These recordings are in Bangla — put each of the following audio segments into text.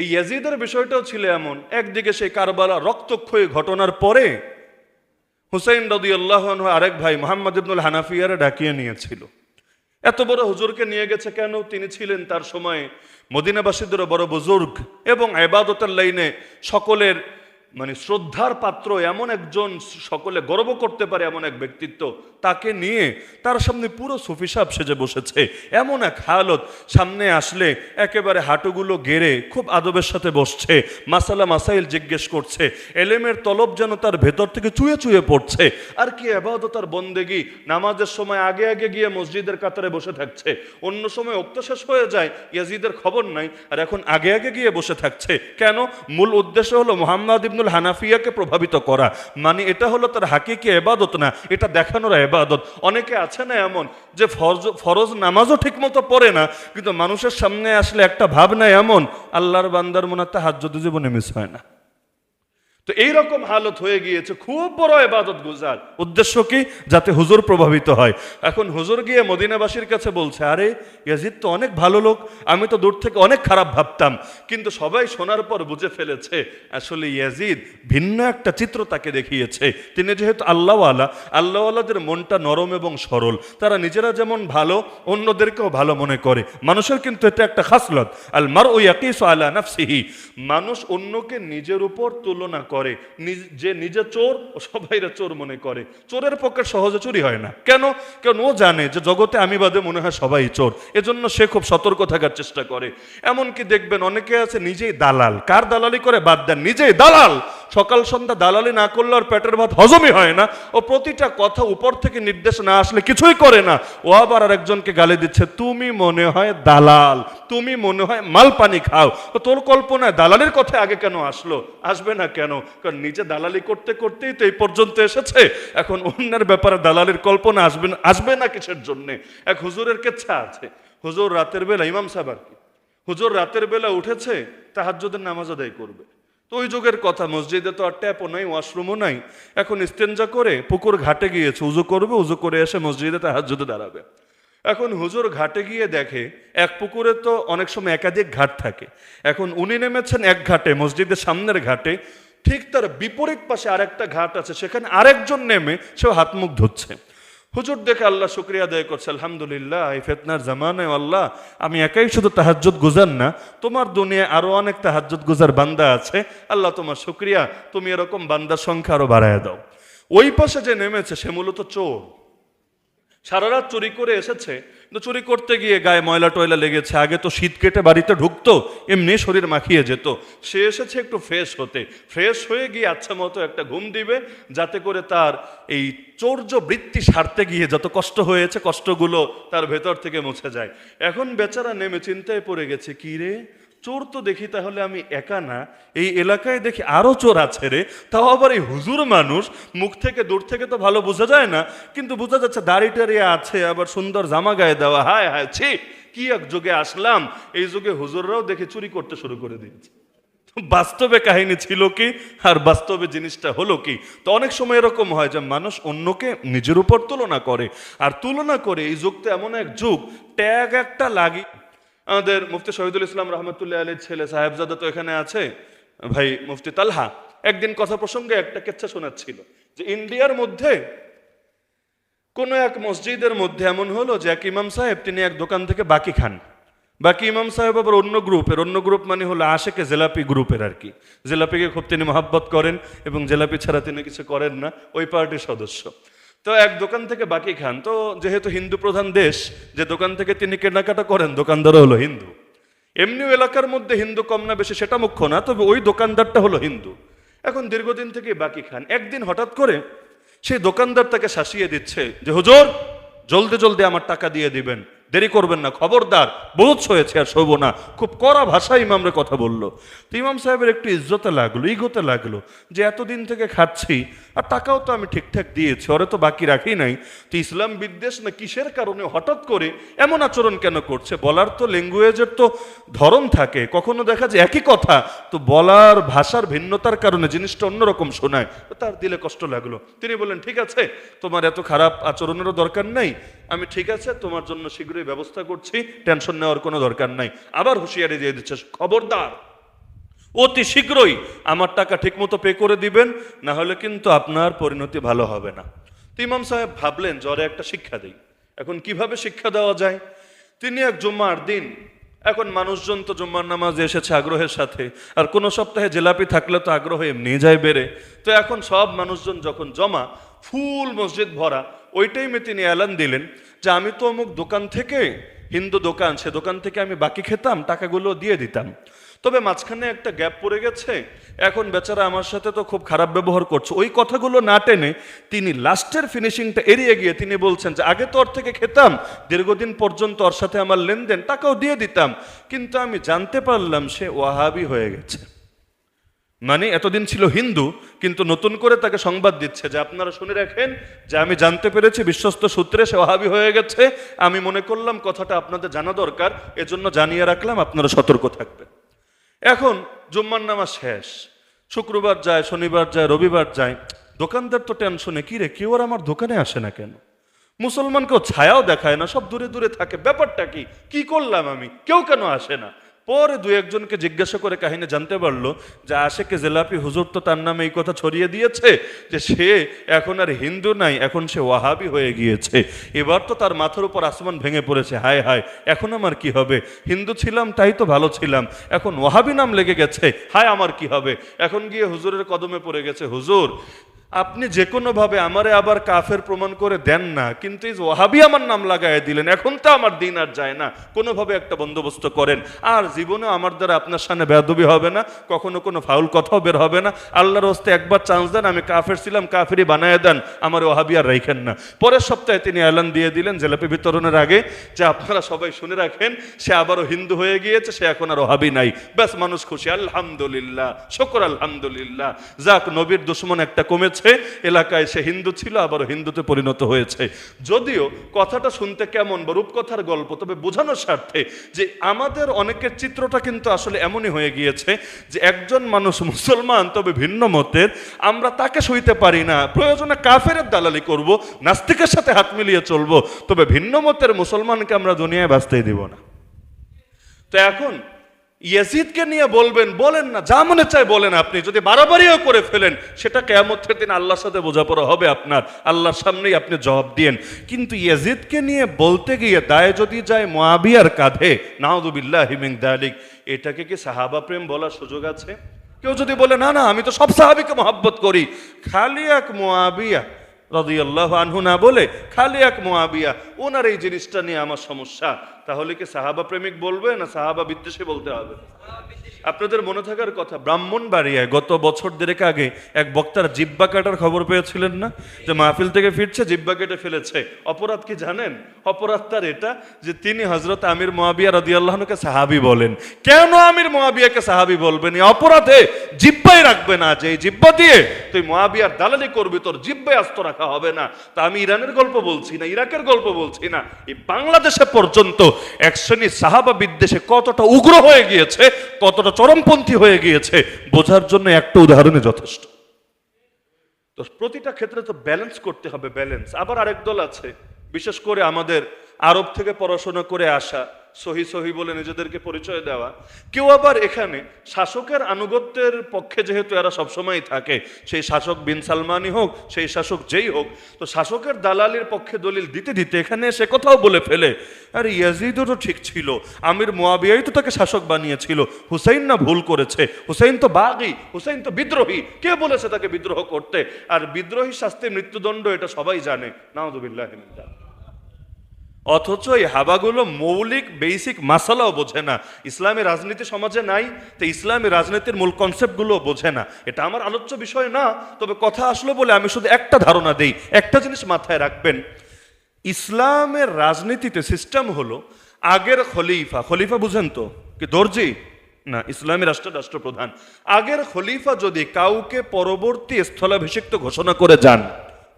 এই ইয়াজিদের বিষয়টাও ছিল এমন। একদিকে সেই কারবালা রক্তক্ষয়ী ঘটনার পরে হুসাইন রদি আল্লাহ আরেক ভাই মোহাম্মদ ইবনুল হানাফিয়ারে ডাকিয়ে নিয়েছিল। এত বড় হুজুরকে নিয়ে গেছে কেন? তিনি ছিলেন তার সময়ে মদিনাবাসীদেরও বড় বুজুর্গ এবং এবাদতের লাইনে সকলের মানে শ্রদ্ধার পাত্র এমন একজন সকলে গর্ব করতে পারে এমন এক ব্যক্তিত্ব তাকে নিয়ে তার সামনে পুরো সুফি সাহেব সেজে বসেছে। এমন এক হালত সামনে আসলে একেবারে হাঁটুগুলো গেড়ে খুব আদবের সাথে বসছে। মাসালা মাসাইল জিজ্ঞেস করছে, এলেমের তলব যেন তার ভেতর থেকে চুয়ে চুয়ে পড়ছে। আর কি আবাদত আর বন্দেগি নামাজের সময় আগে আগে গিয়ে মসজিদের কাতারে বসে থাকছে। অন্য সময় অক্ত শেষ হয়ে যায়, ইয়াজিদের খবর নাই। আর এখন আগে আগে গিয়ে বসে থাকছে। কেন? মূল উদ্দেশ্য হলো মোহাম্মদ ইবনুল হানাফিয়াকে প্রভাবিত করা। মানে এটা হলো তার হাকিকি এবাদত না, এটা দেখানোর এবাদত অনেকে আছে না এমন যে ফরজ ফরজ নামাজও ঠিকমতো পড়ে না, কিন্তু মানুষের সামনে আসলে একটা ভাবনা এমন, আল্লাহর বান্দার মনে হাত যদি জীবনে মিস হয় না। তো এইরকম হালত হয়ে গিয়েছে, খুব বড় এবাদত গুজার। উদ্দেশ্য কি? যাতে হুজুর প্রভাবিত হয়। এখন হুজুর গিয়ে মদিনাবাসীর কাছে বলছে, আরে, ইয়াজিদ তো অনেক ভালো লোক, আমি তো দূর থেকে অনেক খারাপ ভাবতাম। কিন্তু সবাই শোনার পর বুঝে ফেলেছে, আসলে ইয়াজিদ ভিন্ন একটা চিত্র তাকে দেখিয়েছে। তিনি যেহেতু আল্লাহওয়ালা, আল্লাহওয়ালাদের মনটা নরম এবং সরল। তারা নিজেরা যেমন ভালো, অন্যদেরকেও ভালো মনে করে। মানুষের কিন্তু এটা একটা খাসলত। আল মার ও ইয়াকিস আলা নাফসিহি। মানুষ অন্যকে নিজের উপর তুলনা করে। নিজ- যে নিজে চোর, ও সবাইরা চোর মনে করে। চোরের পক্ষে সহজে চুরি হয় না। কেন? কেন ও জানে যে জগতে আমি বাদে মনে হয় সবাই চোর। এজন্য সে খুব সতর্ক থাকার চেষ্টা করে। এমনকি দেখবেন অনেকে আছে নিজেই দালাল। কার দালালি করে? বাদ দেন, নিজেই দালাল! সকাল সন্ধ্যা দালালি না করলে ওর পেটের ভাত হজমই হয় না ও প্রতিটা কথা উপর থেকে নির্দেশ না আসলে কিছুই করে না। ও আবার আর একজনকে গালি দিচ্ছে, তুমি মনে হয় দালাল, তুমি মনে হয় মাল পানি খাও। তো তোর কল্পনায় দালালির কথা আগে কেন আসলো? আসবে না কেন? কারণ নিজে দালালি করতে করতেই তো এই পর্যন্ত এসেছে। এখন অন্যের ব্যাপারে দালালির কল্পনা আসবে না আসবে না কিসের জন্যে? এক হুজুরের কেচ্ছা আছে। হুজুর রাতের বেলা, ইমাম সাহেব আর কি। হুজুর রাতের বেলা উঠেছে, তাহাজ্জুদের নামাজ আদায় করবে। তো ওই যুগের কথা, মসজিদে তো আর ট্যাপও নাই, ওয়াশরুমও নাই। এখন ইস্তেঞ্জা করে পুকুর ঘাটে গিয়েছে, উজু করবে, উজু করে এসে মসজিদে তাহাজ্জুদে দাঁড়াবে। এখন হুজুর ঘাটে গিয়ে দেখে, এক পুকুরে তো অনেক সময় একাধিক ঘাট থাকে। এখন উনি নেমেছেন এক ঘাটে, মসজিদের সামনের ঘাটে। ঠিক তার বিপরীত পাশে আরেকটা ঘাট আছে, সেখানে আরেকজন নেমে সেও হাত মুখ ধুচ্ছে। হুজুর দেখে আল্লাহ শুক্রিয়া আদায় করছে, আলহামদুলিল্লাহ, এই ফেতনার জামানায় আল্লাহ, আমি একাই শুধু তাহাজ্জুদ গুজার না, তোমার দুনিয়ায় আরও অনেক তাহাজ্জুদ গুজার বান্দা আছে, আল্লাহ তোমার শুক্রিয়া, তুমি এরকম বান্দার সংখ্যা আরও বাড়ায় দাও। ওই পাশে যে নেমেছে, সে মূলত চোর। সারা রাত চুরি করে এসেছে। কিন্তু চুরি করতে গিয়ে গায়ে ময়লা টয়লা লেগেছে। আগে তো শীত কেটে বাড়িতে ঢুকতো, এমনি শরীর মাখিয়ে যেত। সে এসেছে একটু ফ্রেশ হতে। ফ্রেশ হয়ে গিয়ে আচ্ছা মতো একটা ঘুম দিবে, যাতে করে তার এই চৌর্য বৃত্তি সারতে গিয়ে যত কষ্ট হয়েছে, কষ্টগুলো তার ভেতর থেকে মুছে যায়। এখন বেচারা নেমে চিন্তায় পড়ে গেছে, কী রে? চোর তো দেখি তাহলে আমি একা না। এই এলাকায় দেখি আরও চোর আছে রে। তাও আবার এই হুজুর মানুষ, মুখ থেকে দূর থেকে তো ভালো বোঝা যায় না। কিন্তু বোঝা যাচ্ছে দাড়ি টাড়ি আছে, আবার সুন্দর জামা গায়ে দেওয়া। হায় হায়, ছি, কি এক যুগে আসলাম। এই যুগে হুজুররাও দেখে চুরি করতে শুরু করে দিয়েছে। বাস্তবে কাহিনী ছিল কি, আর বাস্তবে জিনিসটা হলো কি? তো অনেক সময় এরকম হয় যে মানুষ অন্যকে নিজের উপর তুলনা করে। আর তুলনা করে এই যুগটা এমন এক যুগ, ট্যাগ একটা লাগি আমাদের মুফতি শহীদুল ইসলাম রহমতুল্লাহ আলীর ছেলে সাহেবজাদা তো এখানে আছে, ভাই মুফতি তালহা। একদিন কথা প্রসঙ্গে একটা কেচ্ছা শোনাচ্ছিল যে ইন্ডিয়ার মধ্যে কোনো এক মসজিদের মধ্যে এমন হলো যে এক ইমাম সাহেব তিনি এক দোকান থেকে বাকি খান। বাকি ইমাম সাহেব আবার অন্য গ্রুপের, অন্য গ্রুপ মানে হলো আশেকে জেলাপি গ্রুপের আর কি। জেলাপিকে খুব তিনি মহাব্বত করেন এবং জেলাপি ছাড়া তিনি কিছু করেন না, ওই পার্টির সদস্য। তো এক দোকান থেকে বাকি খান। তো যেহেতু হিন্দু প্রধান দেশ, যে দোকান থেকে তিনি কেনাকাটা করেন, দোকানদারও হলো হিন্দু। এমনিও এলাকার মধ্যে হিন্দু কম না বেশি সেটা মুখ্য না, তবে ওই দোকানদারটা হলো হিন্দু। এখন দীর্ঘদিন থেকে বাকি খান। একদিন হঠাৎ করে সেই দোকানদার তাকে শাসিয়ে দিচ্ছে যে, হুজুর, জলদি জলদি আমার টাকা দিয়ে দিবেন। দেরি করবেন না, খবরদার, বোধ হয়েছে আর শোবো না। খুব কড়া ভাষায় ইমামরে কথা বলল। তো ইমাম সাহেবের একটু ইজ্জতে লাগল, ইগোতে লাগল, যে এতদিন থেকে খাচ্ছি, আর টাকাও তো আমি ঠিকঠাক দিয়েছি, ওরে তো বাকি রাখি নাই। তো ইসলাম বিদ্বেষ না কিসের কারণে হঠাৎ করে এমন আচরণ কেন করছে? বলার তো ল্যাঙ্গুয়েজের তো ধরন থাকে, কখনো দেখা যায় একই কথা, তো বলার ভাষার ভিন্নতার কারণে জিনিসটা অন্যরকম শোনায় তার দিলে কষ্ট লাগল। তিনি বললেন, ঠিক আছে, তোমার এত খারাপ আচরণেরও দরকার নাই আমি ঠিক আছে, তোমার জন্য শীঘ্রই ব্যবস্থা করছি টেনশন নেওয়ার কোনো দরকার নাই। আবার হুঁশিয়ারি দিয়ে দিচ্ছে, খবরদার। অতি শীঘ্রই আমার টাকা ঠিকমতো পে করে দিবেন, না হলে কিন্তু আপনার পরিণতি ভালো হবে না। তো ইমাম সাহেব ভাবলেন, জ্বরে একটা শিক্ষা দেই। এখন কীভাবে শিক্ষা দেওয়া যায়? তিনি এক জুম্মার দিন, এখন মানুষজন তো জুম্মার নামাজে এসেছে আগ্রহের সাথে, আর কোনো সপ্তাহে জেলাপি থাকলে তো আগ্রহ এমনি যায় বেড়ে। তো এখন সব মানুষজন যখন জমা, ফুল মসজিদ ভরা ওই টাইমে তিনি অ্যালান দিলেন যে আমি তো অমুক দোকান থেকে হিন্দু দোকান, সে দোকান থেকে আমি বাকি খেতাম, টাকাগুলো দিয়ে দিতাম। তবে মাঝখানে একটা গ্যাপ পড়ে গেছে। এখন বেচারা আমার সাথে তো খুব খারাপ ব্যবহার করছে। ওই কথাগুলো না টেনে তিনি লাস্টের ফিনিশিংটা এড়িয়ে গিয়ে তিনি বলছেন যে, আগে তো ওর থেকে খেতাম, দীর্ঘদিন পর্যন্ত ওর সাথে আমার লেনদেন, টাকাও দিয়ে দিতাম। কিন্তু আমি জানতে পারলাম সে ওয়াহাবি হয়ে গেছে। মানে এতদিন ছিল হিন্দু, কিন্তু নতুন করে তাকে সংবাদ দিচ্ছে যে আপনারা শুনে রাখেন যে আমি জানতে পেরেছি, বিশ্বস্ত সূত্রে সে ওহাবি হয়ে গেছে। আমি মনে করলাম কথাটা আপনাদের জানা দরকার, এজন্য জানিয়ে রাখলাম আপনারা সতর্ক থাকবেন। এখন জুম্মার নামাজ শেষ, শুক্রবার যায়, শনিবার যায়, রবিবার যায়, দোকানদার তো টেনশনে, কি রে, কেউ আর আমার দোকানে আসে না কেন? মুসলমান কেউ ছায়াও দেখায় না, সব দূরে দূরে থাকে। ব্যাপারটা কি? কি করলাম আমি? কেউ কেন আসে না? পরে দু একজনকে জিজ্ঞাসা করে কাহিনী জানতে পারল যে আশেকে জেলাপি হুজুর তো তার নামে এই কথা ছড়িয়ে দিয়েছে যে সে এখন আর হিন্দু নাই, এখন সে ওয়াহাবি হয়ে গিয়েছে। এবার তো তার মাথার উপর আসমান ভেঙে পড়েছে, হায় হায়, এখন আমার কি হবে? হিন্দু ছিলাম, তাই তো ভালো ছিলাম। এখন ওয়াহাবি নাম লেগে গেছে, হায় আমার কি হবে? এখন গিয়ে হুজুরের কদমে পড়ে গেছে, হুজুর আপনি যে কোনোভাবে আমারে আবার কাফের প্রমাণ করে দেন না, কিন্তু এই যে ওয়াহাবি আমার নাম লাগাই দিলেন, এখন তো আমার দিন আর যায় না। কোনোভাবে একটা বন্দোবস্ত করেন। আর জীবনে আমার দ্বারা আপনার সামনে বেদবি হবে না, কখনো কোনো ফাউল কথাও বের হবে না। আল্লাহর হস্তে একবার চান্স দেন, আমি কাফের ছিলাম, কাফেরই বানায় দেন, আমার ওয়াহাবি আর রাইখেন না। পরের সপ্তাহে তিনি অ্যালান দিয়ে দিলেন জেলাপি বিতরণের আগে, যে আপনারা সবাই শুনে রাখেন, সে আবারও হিন্দু হয়ে গিয়েছে, সে এখন আর ওহাবি নাই। ব্যাস, মানুষ খুশি, আলহামদুলিল্লাহ, শকর আলহামদুলিল্লাহ। যাক, নবীর দুশ্মন একটা কমেছে। এলাকায় সে হিন্দু ছিল আবার হিন্দুতে পরিণত হয়েছে। যদিও কথাটা শুনতে কেমন বা রূপকথার গল্প, তবে বোঝানোর স্বার্থে যে আমাদের অনেকের চিত্রটা কিন্তু আসলে এমনই হয়ে গিয়েছে যে একজন মানুষ মুসলমান, তবে ভিন্ন মতের, আমরা তাকে সইতে পারি না। প্রয়োজনে কাফের দালালি করব, নাস্তিকের সাথে হাত মিলিয়ে চলবো, তবে ভিন্ন মতের মুসলমানকে আমরা দুনিয়ায় বাঁচতেই দিব না। তো এখন ইয়াজিদকে নিয়ে বলবেন, বলেন না, যা মনে চায় বলেন আপনি। যদি বাড়াবাড়িও করে ফেলেন, সেটা কেয়ামতের দিন আল্লাহর সাথে বোঝাপড়া হবে আপনার। আল্লাহর সামনেই আপনি জবাব দিয়েন। কিন্তু ইয়াজিদকে নিয়ে বলতে গিয়ে দায় যদি যায় মোয়াবিয়ার কাঁধে নাহদুবিল্লাহ হিমিং দালিক। এটাকে কি সাহাবা প্রেম বলার সুযোগ আছে? কেউ যদি বলে, না না, আমি তো সব সাহাবিকে মহাব্বত করি। খালি এক মোয়াবিয়া রদিয়াল্লাহ আনহু না বলে খালি এক মোয়াবিয়া ওনার এই জিনিসটা নিয়ে আমার সমস্যা। তাহলে কি সাহাবা প্রেমিক বলবে না সাহাবা বিদ্বেষে বলতে হবে? আপনাদের মনে থাকার কথা, ব্রাহ্মণবাড়িয়ায় গত বছর দেড়েক আগে এক বক্তার জিব্বা কাটার খবর পেয়েছিলেন না? যে মাহফিল থেকে ফিরছে, জিব্বা কেটে ফেলেছে। অপরাধ কি জানেন? অপরাধ তার এটা যে তিনি হজরত আমির মোয়াবিয়া রদিয়াল্লাহনুকে সাহাবি বলেন। কেন আমির মোয়াবিয়াকে সাহাবি বলবেন? এই অপরাধে জিব্বাই রাখবে না। যে এই জিব্বা দিয়ে তুই মোয়াবিয়ার দালালি করবি, তোর জিব্বাই আস্ত রাখা হবে না। তা আমি ইরানের গল্প বলছি না, ইরাকের গল্প বলছি না। এই বাংলাদেশে পর্যন্ত এক শ্রেণি সাহাবা বিদ্বেষে কতটা উগ্র হয়ে গিয়েছে, কতটা চরমপন্থী হয়ে গিয়েছে, বোঝার জন্য একটা উদাহরণে যথেষ্ট। তো প্রতিটা ক্ষেত্রে তো ব্যালেন্স করতে হবে ব্যালেন্স আবার আরেক দল আছে, বিশেষ করে আমাদের আরব থেকে পড়াশোনা করে আসা সহি সহি বলে নিজেদেরকে পরিচয় দেওয়া। কেউ আবার এখানে শাসকের আনুগত্যের পক্ষে যেহেতু এরা সবসময় থাকে, সেই শাসক বিন সালমানই হোক, সেই শাসক যেই হোক, তো শাসকের দালালির পক্ষে দলিল দিতে দিতে এখানে সে কথাও বলে ফেলে, আরে ইয়াজিদও তো ঠিক ছিল, আমির মোয়াবিয়াই তো তাকে শাসক বানিয়েছিল, হুসাইন না ভুল করেছে, হুসাইন তো বাগি, হুসাইন তো বিদ্রোহী, কে বলেছে তাকে বিদ্রোহ করতে? আর বিদ্রোহী শাস্তি মৃত্যুদণ্ড এটা সবাই জানে নাউদুবিল্লাহ অথচ এই হাবাগুলো মৌলিক বেসিক মাসালাও বোঝে না। ইসলামী রাজনীতি সমাজে নাই, তো ইসলামী রাজনীতির মূল কনসেপ্টগুলো বোঝে না। এটা আমার আলোচ্য বিষয় না, তবে কথা আসলো বলে আমি শুধু একটা ধারণা দেই, একটা জিনিস মাথায় রাখবেন। ইসলামের রাজনীতিতে সিস্টেম হলো আগের খলিফা। খলিফা বুঝেন তো? কি দর্জি? না, ইসলামী রাষ্ট্র রাষ্ট্রপ্রধান। আগের খলিফা যদি কাউকে পরবর্তী স্থলাভিষিক্ত ঘোষণা করে যান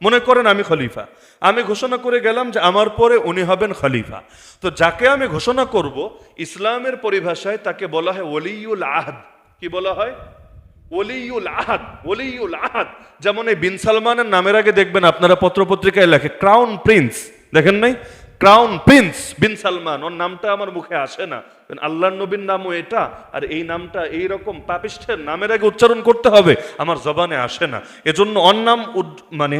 মনে করেন আমি খলিফা। আমি ঘোষণা করে গেলাম যে আমার পরে উনি হবেন খলিফা। তো যাকে আমি ঘোষণা করব, ইসলামের পরিভাষায় তাকে বলা হয় ওলিউল আহাদ। কি বলা হয়? ওলিউল আহাদ ওলিউল আহাদ। যেমন এই বিন সালমানের নামের আগে দেখবেন, আপনারা পত্রপত্রিকায় লেখে, ক্রাউন প্রিন্স দেখেন নাই? ক্রাউন প্রিন্স বিন সালমান ওর নামটা আমার মুখে আসে না। আল্লাহ নবীর নামও এটা, আর এই নামটা এই রকম পাপিষ্ঠের নামের আগে উচ্চারণ করতে হবে, আমার জবানে আসে না। এজন্য ওর নাম মানে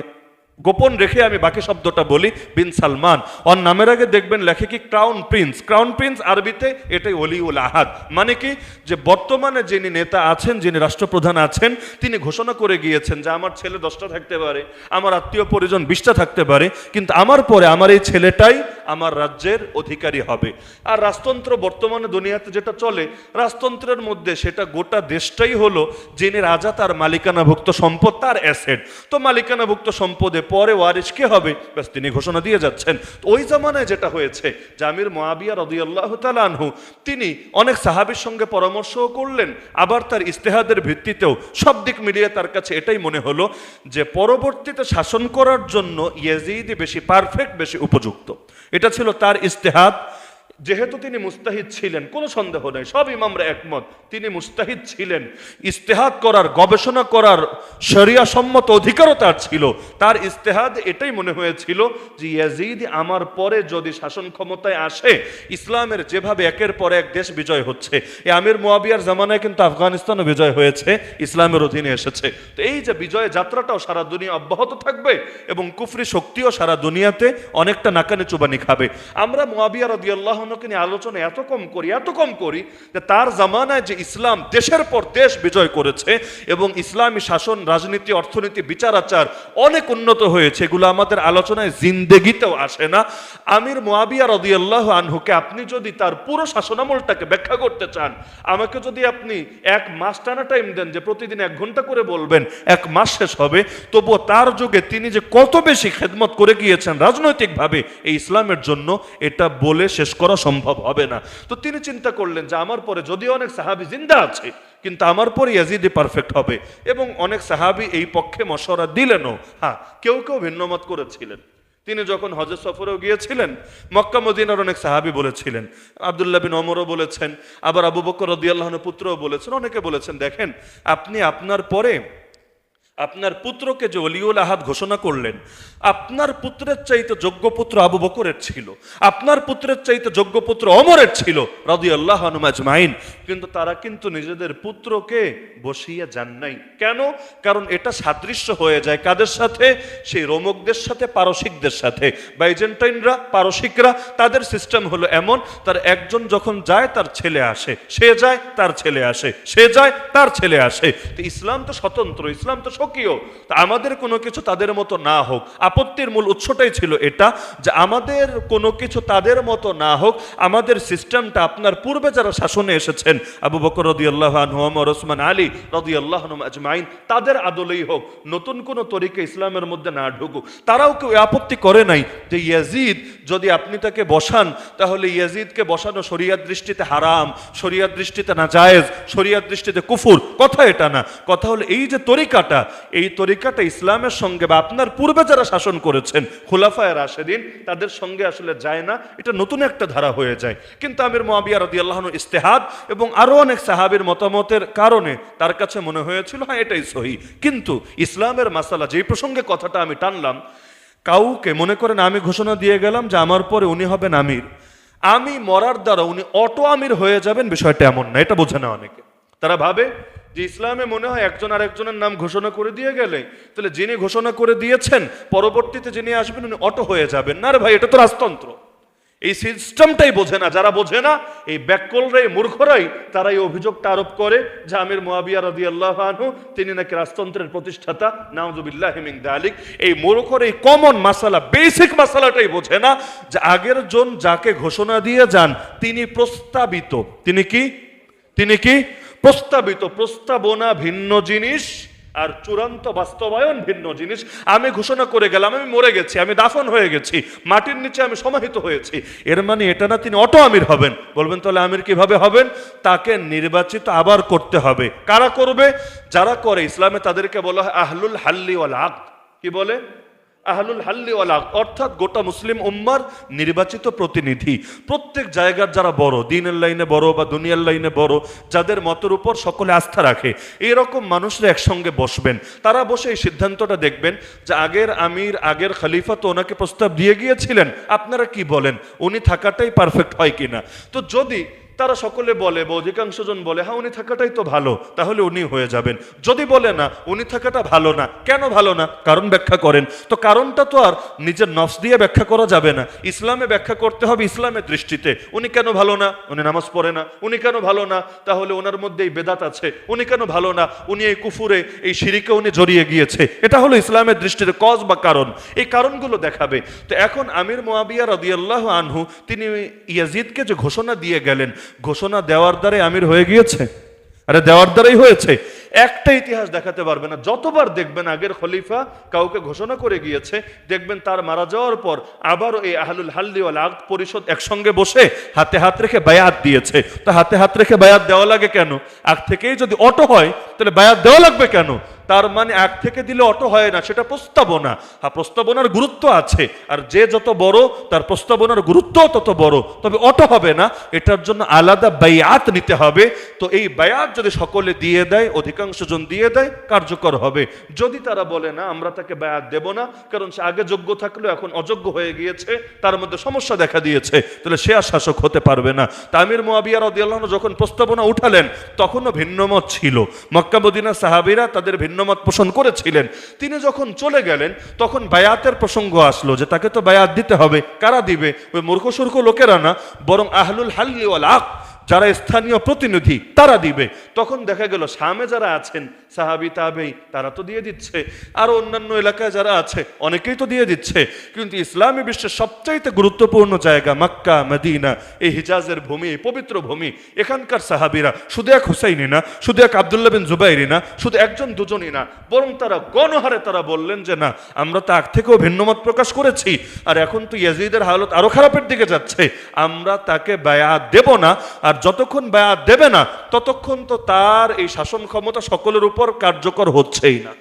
গোপন রেখে আমি বাকি শব্দটা বলি, বিন সালমান। ওর নামের আগে দেখবেন লেখে কি ক্রাউন প্রিন্স। ক্রাউন প্রিন্স আরবিতে এটাই অলিউল আহাদ। মানে কি? যে বর্তমানে যিনি নেতা আছেন, যিনি রাষ্ট্রপ্রধান আছেন, তিনি ঘোষণা করে গিয়েছেন যে আমার ছেলে দশটা থাকতে পারে, আমার আত্মীয় পরিজন বিশটা থাকতে পারে, কিন্তু আমার পরে আমার এই ছেলেটাই আমার রাজ্যের অধিকারী হবে। আর রাজতন্ত্র বর্তমানে দুনিয়াতে যেটা চলে, রাজতন্ত্রের মধ্যে সেটা গোটা দেশটাই হলো যিনি রাজা, তার মালিকানাভুক্ত সম্পদ, তার অ্যাসেট। তো মালিকানাভুক্ত সম্পদে পরে ওয়ারিস কে হবে? ব্যাস, তিনি ঘোষণা দিয়ে যাচ্ছেন। ওই জামানায় যেটা হয়েছে, জামির মোয়াবিয়া রদিয়াল্লাহ আনহু, তিনি অনেক সাহাবির সঙ্গে পরামর্শও করলেন। আবার তার ইস্তেহাদের ভিত্তিতেও সব দিক মিলিয়ে তার কাছে এটাই মনে হলো যে, পরবর্তীতে শাসন করার জন্য ইয়েজিদ বেশি পারফেক্ট বেশি উপযুক্ত। এটা ছিল তার ইস্তেহাদ যেহেতু তিনি মুস্তাহিদ ছিলেন, কোনো সন্দেহ নেই, সব ইমামরা একমত, তিনি মুস্তাহিদ ছিলেন। ইস্তেহাদ করার, গবেষণা করার সম্মত অধিকারও তার ছিল। তার ইস্তেহাদ এটাই মনে হয়েছিল যে ইয়াজিদ আমার পরে যদি শাসন ক্ষমতায় আসে, ইসলামের যেভাবে একের পর এক দেশ বিজয় হচ্ছে এই আমির মোয়াবিয়ার জামানায় কিন্তু আফগানিস্তানও বিজয় হয়েছে, ইসলামের অধীনে এসেছে। তো এই যে বিজয় যাত্রাটাও সারা দুনিয়া অব্যাহত থাকবে এবং কুফরি শক্তিও সারা দুনিয়াতে অনেকটা নাকানি চুবানি খাবে। আমরা মোয়াবিয়া রদিয়াল্লাহনকে নিয়ে আলোচনা এত কম করি, এত কম করি যে তার জামানায় যে ইসলাম দেশের পর দেশ বিজয় করেছে এবং ইসলামী শাসন, রাজনীতি, অর্থনীতি, বিচার, আচার অনেক উন্নত হয়েছে, এগুলো আমাদের আলোচনায় জিন্দেগিতেও আসে না। আমির মোয়াবিয়া রদিয়াল্লাহ আনহুকে আপনি যদি তার পুরো শাসনামলটাকে ব্যাখ্যা করতে চান, আমাকে যদি আপনি এক মাস টানা টাইম দেন যে প্রতিদিন এক ঘণ্টা করে বলবেন, এক মাস শেষ হবে, তবুও তার যুগে তিনি যে কত বেশি খেদমত করে গিয়েছেন রাজনৈতিকভাবে এই ইসলামের জন্য, এটা বলে শেষ করা সম্ভব হবে না। তো তিনি চিন্তা করলেন যে আমার পরে যদিও অনেক সাহাবি জিন্দা আছে, কিন্তু আমার পরে ইয়াজিদি পারফেক্ট হবে। এবং অনেক সাহাবি এই পক্ষে মশরা দিলেনও। হ্যাঁ কেউ কেউ ভিন্নমত করেছিলেন। তিনি যখন হজের সফরেও গিয়েছিলেন, মক্কা, মদিনার অনেক সাহাবি বলেছিলেন। আবদুল্লাহ বিন অমরও বলেছেন, আবার আবু বকর রদিয়াল্লাহনের পুত্রও বলেছেন। অনেকে বলেছেন, দেখেন, আপনি আপনার পরে, আপনার পুত্রকে যে অলিউল আহাদ ঘোষণা করলেন আপনার পুত্রের চাইতে যোগ্য পুত্র আবু বকরের ছিল। আপনার পুত্রের চাইতে যোগ্য পুত্র অমরের ছিল রদি আল্লাহ আজমাইন। কিন্তু তারা কিন্তু নিজেদের পুত্রকে বসিয়ে যান নাই। কেন? কারণ এটা সাদৃশ্য হয়ে যায় কাদের সাথে? সেই রোমকদের সাথে, পারসিকদের সাথে। বাইজেন্টাইনরা, পারসিকরা, তাদের সিস্টেম হলো এমন, তার একজন যখন যায়, তার ছেলে আসে। সে যায়, তার ছেলে আসে। সে যায়, তার ছেলে আসে। তো ইসলাম তো স্বতন্ত্র, ইসলাম তো স্বকীয়। তা আমাদের কোনো কিছু তাদের মতো না হোক। আপত্তির মূল উৎসটাই ছিল এটা, যে আমাদের কোনো কিছু তাদের মতো না হোক, আমাদের সিস্টেমটা আপনার পূর্বে যারা শাসনে এসেছেন, আবু বকর রদি আল্লাহ ওসমান, আলী রদি আল্লাহ আজমাইন, তাদের আদলেই হোক, নতুন কোনো তরিকা ইসলামের মধ্যে না ঢুকুক, তারাও কেউ আপত্তি করে নাই যে ইয়াজিদ যদি আপনি তাকে বসান, তাহলে ইয়াজিদকে বসানো শরিয়ার দৃষ্টিতে হারাম, শরিয়ার দৃষ্টিতে না জায়েজ শরিয়ার দৃষ্টিতে কুফুর, কথা এটা না। কথা হলো এই যে তরিকাটা, এই তরিকাটা ইসলামের সঙ্গে বা আপনার পূর্বে যারা শাসন করেছেন খুলাফায় রাশেদিন, তাদের সঙ্গে আসলে যায় না। এটা নতুন একটা ধারা হয়ে যায়। কিন্তু আমির মোয়াবিয়া রদি আল্লাহন ইস্তেহাদ এবং আরও অনেক সাহাবির মতামতের কারণে তার কাছে মনে হয়েছিল হ্যাঁ এটাই সহি। কিন্তু ইসলামের মাসালা, যেই প্রসঙ্গে কথাটা আমি টানলাম, কাউকে মনে করেন আমি ঘোষণা দিয়ে গেলাম যে আমার পরে উনি হবেন আমির। আমি মরার দ্বারা উনি অটো আমির হয়ে যাবেন, বিষয়টা এমন না, এটা বোঝে না অনেকে। তারা ভাবে যে ইসলামে মনে হয় একজন আর একজনের নাম ঘোষণা করে দিয়ে গেলে তাহলে যিনি ঘোষণা করে দিয়েছেন, পরবর্তীতে যিনি আসবেন, উনি অটো হয়ে যাবেন। না রে ভাই, এটা তো রাজতন্ত্র। এই সিস্টেমটাই বোঝে না। যারা বোঝে না, এই ব্যাককলরাই, মূর্খরাই, তারা এই অভিযোগটা আরোপ করে যে আমির মোয়াবিয়া আল্লাহ আনহু, তিনি নাকি রাজতন্ত্রের প্রতিষ্ঠাতা। নাউজুবিল্লাহ হিমিং দালিক। এই মূর্খর এই কমন মাসালা বেসিক মাসালাটাই বোঝে না যে আগের জন যাকে ঘোষণা দিয়ে যান, তিনি প্রস্তাবিত। তিনি কি? তিনি কি? প্রস্তাবিত প্রস্তাবনা ভিন্ন জিনিস আর চূড়ান্ত বাস্তবায়ন ভিন্ন জিনিস। আমি ঘোষণা করে গেলাম, আমি মরে গেছি, আমি দাফন হয়ে গেছি, মাটির নিচে আমি সমাহিত হয়েছি। এর মানে এটা না তিনি অটো আমির হবেন। বলবেন, তাহলে আমির কীভাবে হবেন? তাকে নির্বাচিত আবার করতে হবে। কারা করবে? যারা করে ইসলামে তাদেরকে বলা হয় আহলুল হাল্লি ওয়াল আক কি বলে? আহলুল হাল্লি ওয়ালা অর্থাৎ গোটা মুসলিম উম্মার নির্বাচিত প্রতিনিধি। প্রত্যেক জায়গার যারা বড়, দিনের লাইনে বড় বা দুনিয়ার লাইনে বড়, যাদের মতের উপর সকলে আস্থা রাখে, এরকম মানুষরা একসঙ্গে বসবেন। তারা বসে এই সিদ্ধান্তটা দেখবেন যে আগের আমির, আগের খলিফা তো ওনাকে প্রস্তাব দিয়ে গিয়েছিলেন। আপনারা কি বলেন? উনি থাকাটাই পারফেক্ট হয় কিনা? তো যদি তারা সকলে বলে, বা অধিকাংশ জন বলে হ্যাঁ উনি থাকাটাই তো ভালো, তাহলে উনি হয়ে যাবেন। যদি বলে না, উনি থাকাটা ভালো না। কেন ভালো না? কারণ ব্যাখ্যা করেন। তো কারণটা তো আর নিজের নফস দিয়ে ব্যাখ্যা করা যাবে না। ইসলামে ব্যাখ্যা করতে হবে ইসলামের দৃষ্টিতে। উনি কেন ভালো না? উনি নামাজ পড়ে না। উনি কেন ভালো না? তাহলে ওনার মধ্যে এই বেদাত আছে। উনি কেন ভালো না? উনি এই কুফুরে, এই সিঁড়িকে উনি জড়িয়ে গিয়েছে। এটা হলো ইসলামের দৃষ্টিতে কজ বা কারণ। এই কারণগুলো দেখাবে। তো এখন আমির মোয়াবিয়া রদিয়াল্লাহ আনহু, তিনি ইয়াজিদকে যে ঘোষণা দিয়ে গেলেন ঘোষণা দেওয়ার দ্বারাই আমির হয়ে গিয়েছে। আরে দেওয়ার দ্বারাই হয়েছে। একটা ইতিহাস দেখাতে পারবে না। যতবার দেখবেন আগের খলিফা কাউকে ঘোষণা করে গিয়েছে, দেখবেন তার মারা যাওয়ার পর আবারও এই আহলুল হাল্লি ওয়াল আগ পরিষদ একসঙ্গে বসে হাতে হাত রেখে বায়াত দিয়েছে। তো হাতে হাত রেখে বায়াত দেওয়া লাগে কেন? আগ থেকেই যদি অটো হয়, তাহলে বায়াত দেওয়া লাগবে কেন? তার মানে এক থেকে দিলে অটো হয় না, সেটা প্রস্তাবনা। হ্যাঁ প্রস্তাবনার গুরুত্ব আছে। আর যে যত বড়, তার প্রস্তাবনার গুরুত্ব তত বড়। তবে অটো হবে না, এটার জন্য আলাদা বায়াত নিতে হবে। তো এই বায়াত যদি সকলে দিয়ে দেয়, অধিকাংশ জন দিয়ে দেয়, কার্যকর হবে। যদি তারা বলে, না, আমরা তাকে বায়াত দেব না, কারণ সে আগে যোগ্য থাকলেও এখন অযোগ্য হয়ে গিয়েছে, তার মধ্যে সমস্যা দেখা দিয়েছে, তাহলে সে আর শাসক হতে পারবে না। তামির মোয়াবিয়া রদিয়াল্লাহ যখন প্রস্তাবনা উঠালেন, তখনও ভিন্নমত ছিল। মক্কা মদিনা সাহাবিরা তাদের ভিন্নমত পোষণ করেছিলেন। তিনি যখন চলে গেলেন, তখন বায়াতের প্রসঙ্গ আসলো যে তাকে তো বায়াত দিতে হবে, কারা দিবে? ওই মূর্খ সূর্খ লোকেরা না, বরং আহলুল হাল্লি আক যারা স্থানীয় প্রতিনিধি, তারা দিবে। তখন দেখা গেল সামে যারা আছেন সাহাবি, তাবেই, তারা তো দিয়ে দিচ্ছে। আর অন্যান্য এলাকায় যারা আছে, অনেকেই তো দিয়ে দিচ্ছে। কিন্তু ইসলামী বিশ্বের সবচাইতে গুরুত্বপূর্ণ জায়গা মাক্কা, মদিনা, এই হিজাজের ভূমি, এই পবিত্র ভূমি, এখানকার সাহাবিরা শুধু এক হুসাইনি না, শুধু এক আবদুল্লাহ বিন জুবাইরি না, শুধু একজন দুজনই না, বরং তারা গণহারে তারা বললেন যে, না, আমরা তো আগ থেকেও ভিন্নমত প্রকাশ করেছি। আর এখন তো ইয়াজিদের হালত আরও খারাপের দিকে যাচ্ছে। আমরা তাকে বায়াত দেব না, আর যতক্ষণ বায়াত দেবে না, ততক্ষণ তো তার এই শাসন ক্ষমতা সকলের উপর কার্যকর হচ্ছেই না।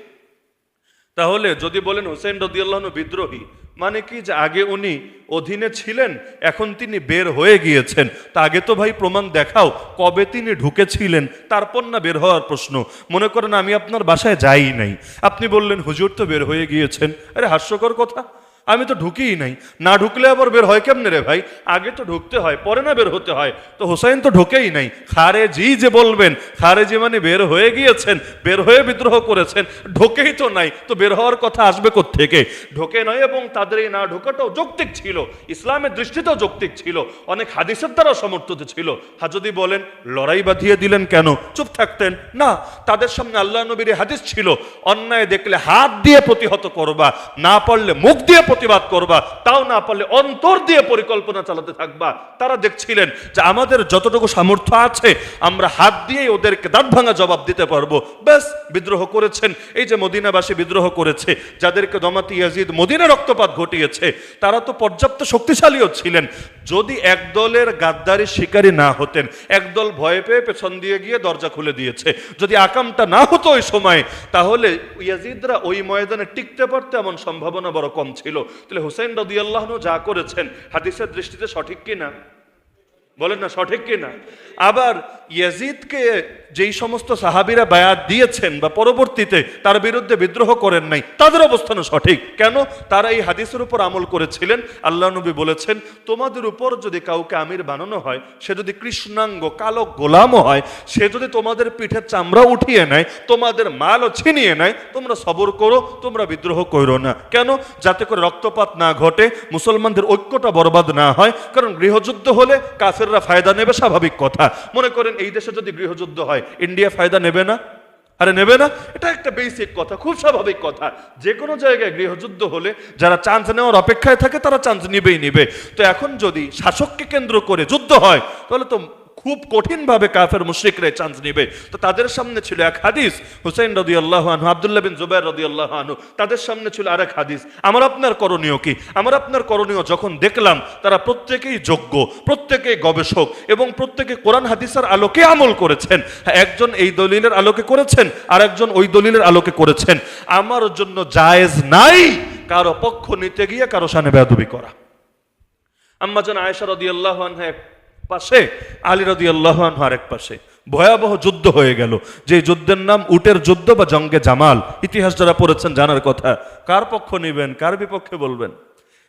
তাহলে যদি বলেন হুসেন রদিয়াল্লাহন বিদ্রোহী মানে কি যে আগে উনি অধীনে ছিলেন, এখন তিনি বের হয়ে গিয়েছেন? তা আগে তো ভাই প্রমাণ দেখাও, কবে তিনি ঢুকেছিলেন? তারপর না বের হওয়ার প্রশ্ন। মনে করেন আমি আপনার বাসায় যাই নাই। আপনি বললেন, হুজুর তো বের হয়ে গিয়েছেন। আরে হাস্যকর কথা। আমি তো ঢুকিই নাই। না ঢুকলে আবার বের হয় কেমনে রে ভাই? আগে তো ঢুকতে হয়, পরে না বের হতে হয়। তো হোসাইন তো ঢোকেই নাই। খারেজি যে বলবেন খারেজি মানে বের হয়ে গিয়েছেন, বের হয়ে বিদ্রোহ করেছেন, ঢোকেই তো নাই। তো বের হওয়ার কথা আসবে থেকে ঢোকে নয় এবং তাদের এই না ঢোকাটাও যৌক্তিক ছিল। ইসলামের দৃষ্টিতেও যৌক্তিক ছিল। অনেক হাদিসের দ্বারা সমর্থিত ছিল। হা যদি বলেন, লড়াই বাঁধিয়ে দিলেন কেন? চুপ থাকতেন। না, তাদের সামনে আল্লাহ নবীর হাদিস ছিল, অন্যায় দেখলে হাত দিয়ে প্রতিহত করবা, না পারলে মুখ দিয়ে প্রতিবাদ করবা, তাও না পারলে অন্তর দিয়ে পরিকল্পনা চালাতে থাকবা। তারা দেখছিলেন যে আমাদের যতটুকু সামর্থ্য আছে, আমরা হাত দিয়ে ওদেরকে দাঁত ভাঙা জবাব দিতে পারব। ব্যাস, বিদ্রোহ করেছেন। এই যে মদিনাবাসী বিদ্রোহ করেছে, যাদেরকে দমাতি ইয়াজিদ মদিনা রক্তপাত ঘটিয়েছে, তারা তো পর্যাপ্ত শক্তিশালীও ছিলেন। যদি একদলের গাদ্দারি শিকারী না হতেন একদল ভয় পেয়ে পেছন দিয়ে গিয়ে দরজা খুলে দিয়েছে। যদি আকামটা না হতো ওই সময়, তাহলে ইয়াজিদরা ওই ময়দানে টিকতে পারতে এমন সম্ভাবনা বড় কম ছিল। তাহলে হুসেন রদিয়াল্লাহ যা করেছেন, হাদিসের দৃষ্টিতে সঠিক কিনা বলেন না, সঠিক কিনা আবার ইয়াজিদকে যেই সমস্ত সাহাবিরা বায়াত দিয়েছেন বা পরবর্তীতে তার বিরুদ্ধে বিদ্রোহ করেন নাই, তাদের অবস্থানও সঠিক। কেন? তারা এই হাদিসের উপর আমল করেছিলেন। আল্লাহ নবী বলেছেন, তোমাদের উপর যদি কাউকে আমির বানানো হয়, সে যদি কৃষ্ণাঙ্গ, কালো গোলামও হয়, সে যদি তোমাদের পিঠের চামড়া উঠিয়ে নেয়, তোমাদের মালও ছিনিয়ে নেয়, তোমরা সবর করো, তোমরা বিদ্রোহ করো না। কেন? যাতে করে রক্তপাত না ঘটে, মুসলমানদের ঐক্যটা বরবাদ না হয়, কারণ গৃহযুদ্ধ হলে কাফেররা ফায়দা নেবে স্বাভাবিক কথা। মনে করেন এই দেশে যদি গৃহযুদ্ধ হয় ইন্ডিয়া ফায়দা নেবে না? আরে নেবে না? এটা একটা বেসিক কথা, খুব স্বাভাবিক কথা। যে কোনো জায়গায় গৃহযুদ্ধ হলে যারা চান্স নেওয়ার অপেক্ষায় থাকে, তারা চান্স নিবেই নিবে। তো এখন যদি শাসককে কেন্দ্র করে যুদ্ধ হয়, তাহলে তো খুব কঠিনভাবে কাফের মুশ্রিকরা চান্স নিবে। তো তাদের সামনে ছিল এক হাদিস, হুসাইন রদি আল্লাহ আনহু, আবদুল্লাহ বিন জুবাইর রদি আল্লাহ আনহু, তাদের সামনে ছিল আরেক হাদিস। আমার আপনার করণীয় কি? আমার আপনার করণীয় যখন দেখলাম তারা প্রত্যেকেই যোগ্য, প্রত্যেকেই গবেষক এবং প্রত্যেকে কোরআন হাদিসের আলোকে আমল করেছেন। একজন এই দলিলের আলোকে করেছেন আর একজন ওই দলিলের আলোকে করেছেন। আমার জন্য জায়েজ নাই কারও পক্ষ নিতে গিয়ে কারও সানে বেয়াদবি করা। আম্মাজান আয়েশা রদি আল্লাহ এক পাশে, আলী রদি আল্লাহ আরেক পাশে। ভয়াবহ যুদ্ধ হয়ে গেল। যে যুদ্ধের নাম উটের যুদ্ধ বা জঙ্গে জামাল। ইতিহাস যারা পড়েছেন জানার কথা। কার পক্ষ নেবেন, কার বিপক্ষে বলবেন?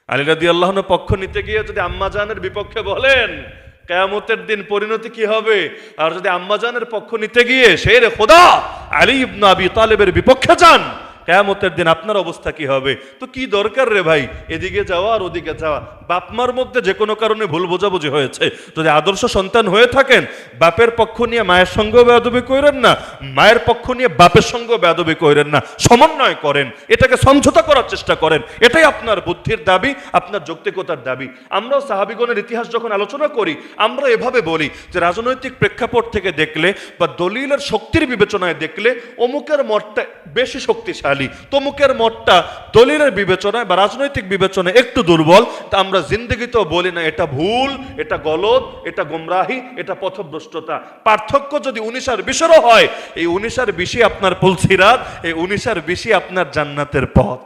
আলী রদি পক্ষ নিতে গিয়ে যদি আম্মাজানের বিপক্ষে বলেন, কেয়ামতের দিন পরিণতি কি হবে? আর যদি আম্মাজানের পক্ষ নিতে গিয়ে সে রে খোদা আলী ইবনু তালেবের বিপক্ষে যান কেয়ামতের দিন আপনার অবস্থা কি হবে? তো কি দরকার রে ভাই? এদিকে যাওয়া আর ওদিকে যাওয়া। বাপমার মধ্যে যে কোনো কারণে ভুল বোঝাবুঝি হয়েছে। যদি আদর্শ সন্তান হয়ে থাকেন, বাপের পক্ষ নিয়ে মায়ের সঙ্গেও বেয়াদবি করেন না, মায়ের পক্ষ নিয়ে বাপের সঙ্গেও বেয়াদবি করেন না, সমন্বয় করেন। এটাকে সমঝোতা করার চেষ্টা করেন। এটাই আপনার বুদ্ধির দাবি, আপনার যৌক্তিকতার দাবি। আমরাও সাহাবিগণের ইতিহাস যখন আলোচনা করি, আমরা এভাবে বলি যে রাজনৈতিক প্রেক্ষাপট থেকে দেখলে বা দলিলের শক্তির বিবেচনায় দেখলে অমুকের মতটা বেশি শক্তিশালী। তমুকের মতটা দলিলের বিবেচনায় বা রাজনৈতিক বিবেচনায় একটু দুর্বল, তা আমরা জিন্দগিতেও বলি না, এটা ভুল, এটা গলত এটা গোমরাহি, এটা পথভ্রষ্টতা। পার্থক্য যদি উনিশার বিশেরও হয়, এই উনিশার বেশি আপনার পুলসিরাত এই উনিশার বেশি আপনার জান্নাতের পথ।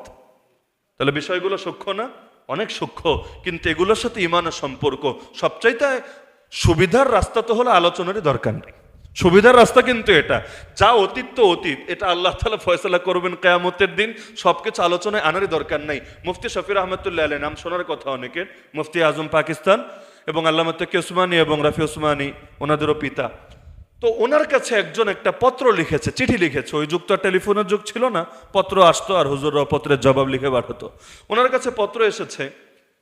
তাহলে বিষয়গুলো সূক্ষ্ম না? অনেক সূক্ষ্ম, কিন্তু এগুলোর সাথে ইমানের সম্পর্ক সবচাইতে সুবিধার রাস্তা তো হলো আলোচনারই দরকার নেই। সুবিধার রাস্তা কিন্তু এটা। যা অতীত তো অতীত, এটা আল্লাহ তালা ফয়সলা করবেন কেয়ামতের দিন, সবকিছু আলোচনায় আনারই দরকার নাই। মুফতি শফির আহমদুল্লাহ আলী নাম শোনার কথা অনেকের, মুফতি আজম পাকিস্তান এবং আল্লাহ তকি ওসমানী এবং রাফি ওসমানী, ওনাদেরও পিতা। তো ওনার কাছে একজন একটা পত্র লিখেছে, চিঠি লিখেছে। ওই যুগ তো টেলিফোনের যুগ ছিল না, পত্র আসতো আর হুজুররাও পত্রের জবাব লিখে পাঠাতো। ওনার কাছে পত্র এসেছে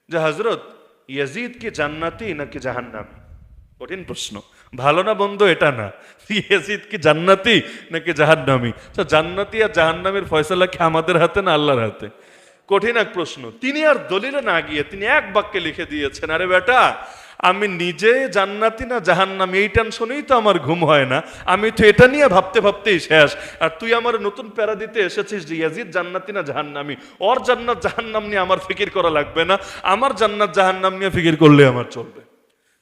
যে হজরত ইয়াজিদ কি জান্নাতি নাকি জাহান্নামী? কঠিন প্রশ্ন। ভালো না বন্ধু এটা না। ইয়াজিদ কি জান্নাতি নাকি জাহান্নামী? তো জান্নাতি আর জাহান্নামীর ফয়সলা কি আমাদের হাতে না আল্লাহর হাতে? কঠিন এক প্রশ্ন। তিনি আর দলিলে না গিয়ে তিনি এক বাক্যে লিখে দিয়েছেন, আরে বেটা, আমি নিজে জান্নাতি না জাহান্নামি? এই টেনশনেই তো আমার ঘুম হয় না। আমি তো এটা নিয়ে ভাবতে ভাবতেই শেষ। আর তুই আমার নতুন প্যারা দিতে এসেছিস যে ইয়াজিদ জান্নাতি না জাহান্নামি? ওর জান্নাত জাহান্নাম নিয়ে আমার ফিকির করা লাগবে না। আমার জান্নাত জাহান্নাম নিয়ে ফিকির করলে আমার চলবে।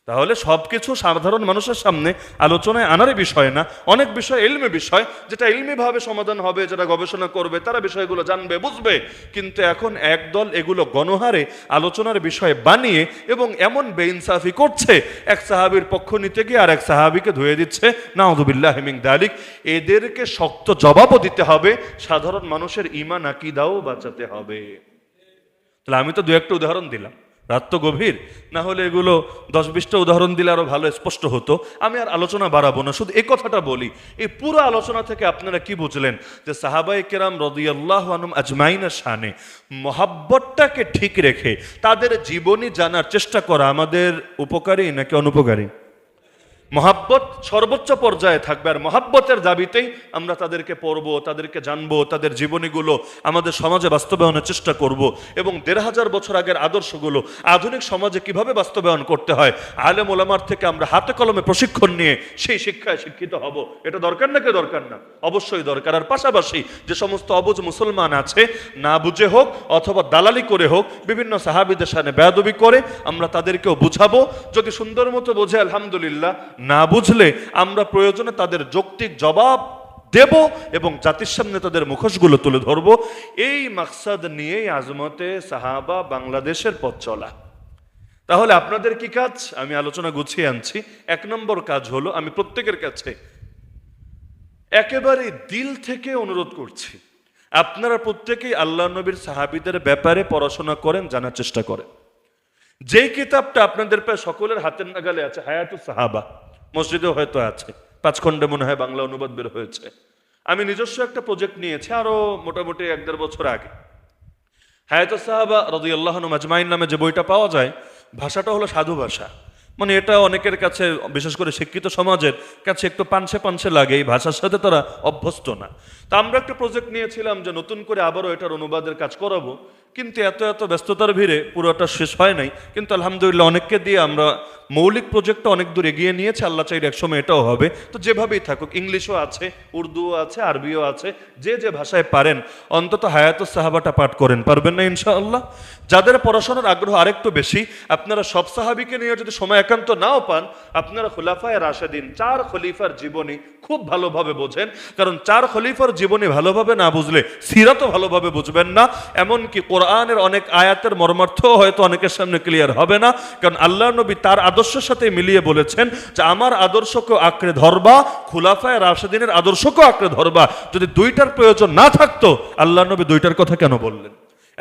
তাহলে সব কিছু সাধারণ মানুষের সামনে আলোচনায় আনারই বিষয় না। অনেক বিষয় এলমি বিষয়, যেটা এলমি ভাবে সমাধান হবে যারা গবেষণা করবে, তারা বিষয়গুলো জানবে, বুঝবে। কিন্তু এখন একদল এগুলো গণহারে আলোচনার বিষয় বানিয়ে এবং এমন বেইনসাফি করছে, এক সাহাবির পক্ষ নিতে গিয়ে আর এক সাহাবিকে ধুয়ে দিচ্ছে। নাউদুবিল্লাহ হেমিং দালিক। এদেরকে শক্ত জবাবও দিতে হবে, সাধারণ মানুষের ইমান আকিদাও বাঁচাতে হবে। তাহলে আমি তো দু একটা উদাহরণ দিলাম। রাত তো গভীর, না হলে এগুলো দশ বিশটা উদাহরণ দিলে আরও ভালো, স্পষ্ট হতো। আমি আর আলোচনা বাড়াবো না, শুধু এই কথাটা বলি এই পুরো আলোচনা থেকে আপনারা কি বুঝলেন? যে সাহাবাই কেরাম রদিয়াল্লাহ আনম আজমাইনা শানে মহাব্বতটাকে ঠিক রেখে তাদের জীবনী জানার চেষ্টা করা আমাদের উপকারী নাকি অনুপকারী? মহাব্বত সর্বোচ্চ পর্যায়ে থাকবে। আর মহাব্বতের দাবিতেই আমরা তাদেরকে পড়ব, তাদেরকে জানব, তাদের জীবনীগুলো আমাদের সমাজে বাস্তবায়নের চেষ্টা করব এবং দেড় হাজার বছর আগের আদর্শগুলো আধুনিক সমাজে কীভাবে বাস্তবায়ন করতে হয়, আলেম ওলামার থেকে আমরা হাতে কলমে প্রশিক্ষণ নিয়ে সেই শিক্ষায় শিক্ষিত হব। এটা দরকার না নাকি দরকার না? অবশ্যই দরকার। আর পাশাপাশি যে সমস্ত অবুজ মুসলমান আছে, না বুঝে হোক অথবা দালালি করে হোক, বিভিন্ন সাহাবিদের সামনে বেয়াদবি করে, আমরা তাদেরকেও বুঝাবো। যদি সুন্দর মতো বোঝে, আলহামদুলিল্লাহ না বুঝলে আমরা প্রয়োজনে তাদের যৌক্তিক জবাব দেব এবং জাতির সামনে তাদের মুখোশগুলো তুলে ধরবো। এই মাকসাদ নিয়েই আজমতে সাহাবা বাংলাদেশের পথ চলা। তাহলে আপনাদের কি কাজ? আমি আলোচনা গুছিয়ে আনছি। এক নম্বর কাজ হলো, আমি প্রত্যেকের কাছে একেবারে দিল থেকে অনুরোধ করছি। আপনারা প্রত্যেকেই আল্লাহ নবীর সাহাবিদের ব্যাপারে পড়াশোনা করেন, জানার চেষ্টা করেন। যেই কিতাবটা আপনাদের প্রায় সকলের হাতের নাগালে আছে, হায়াতু সাহাবা। মসজিদেও হয়তো আছে। পাঁচ খণ্ডে মনে হয় বাংলা অনুবাদ বের হয়েছে। আমি নিজস্ব একটা প্রজেক্ট নিয়েছি আরও মোটামুটি এক দেড় বছর আগে। হায়াত সাহাবা রদি আল্লাহ মাজমাইন নামে যে বইটা পাওয়া যায়, ভাষাটা হলো সাধু ভাষা। মানে এটা অনেকের কাছে, বিশেষ করে শিক্ষিত সমাজের কাছে একটু পানসে পানসে লাগে, এই ভাষার সাথে তারা অভ্যস্ত না। তা আমরা একটা প্রজেক্ট নিয়েছিলাম যে নতুন করে আবারও এটার অনুবাদের কাজ করাবো। কিন্তু এত এত ব্যস্ততার ভিড়ে পুরোটা শেষ হয় নাই। কিন্তু আলহামদুলিল্লাহ অনেককে দিয়ে আমরা মৌলিক প্রজেক্টটা অনেক দূর এগিয়ে নিয়েছে। আল্লাহ চাইলে একসময় এটাও হবে। তো যেভাবেই থাকুক, ইংলিশও আছে, উর্দুও আছে, আরবিও আছে, যে যে ভাষায় পারেন, অন্তত হায়াত সাহাবাটা পাঠ করেন। পারবেন না ইনশাআল্লাহ? যাদের পড়াশোনার আগ্রহ আরেকটু বেশি, আপনারা সব সাহাবিকে নিয়ে যদি সময় একান্ত নাও পান, আপনারা খুলাফায় রাশেদিন, চার খলিফার জীবনী খুব ভালোভাবে বোঝেন। কারণ চার খলিফার জীবনী ভালোভাবে না বুঝলে সিরাতও ভালোভাবে বুঝবেন না। এমনকি কোরআনের অনেক আয়াতের মর্মার্থ হয়তো অনেকের সামনে ক্লিয়ার হবে না, কারণ আল্লাহ নবী তার আদর্শের সাথে মিলিয়ে বলেছেন যে আমার আদর্শকে আঁকড়ে ধরবা, খুলাফায় রাশেদিনের আদর্শকে আঁকড়ে ধরবা। যদি দুইটার প্রয়োজন না থাকতো আল্লাহ নবী দুইটার কথা কেন বললেন?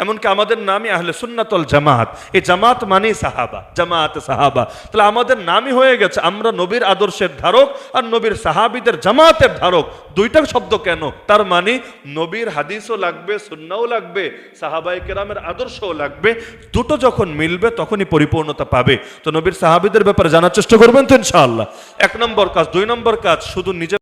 এমনকি আমাদের নামই আহলে সুন্নাতল জামাত। এই জামাত মানেই সাহাবা, জামাত সাহাবা। তাহলে আমাদের নামই হয়ে গেছে আমরা নবীর আদর্শের ধারক আর নবীর সাহাবিদের জামাতের ধারক। দুইটা শব্দ কেন? তার মানে নবীর হাদিসও লাগবে সুন্নাও লাগবে সাহাবাই কেরামের আদর্শও লাগবে। দুটো যখন মিলবে তখনই পরিপূর্ণতা পাবে। তো নবীর সাহাবিদের ব্যাপারে জানার চেষ্টা করবেন তো ইনশাআল্লাহ। এক নম্বর কাজ, দুই নম্বর কাজ, শুধু নিজে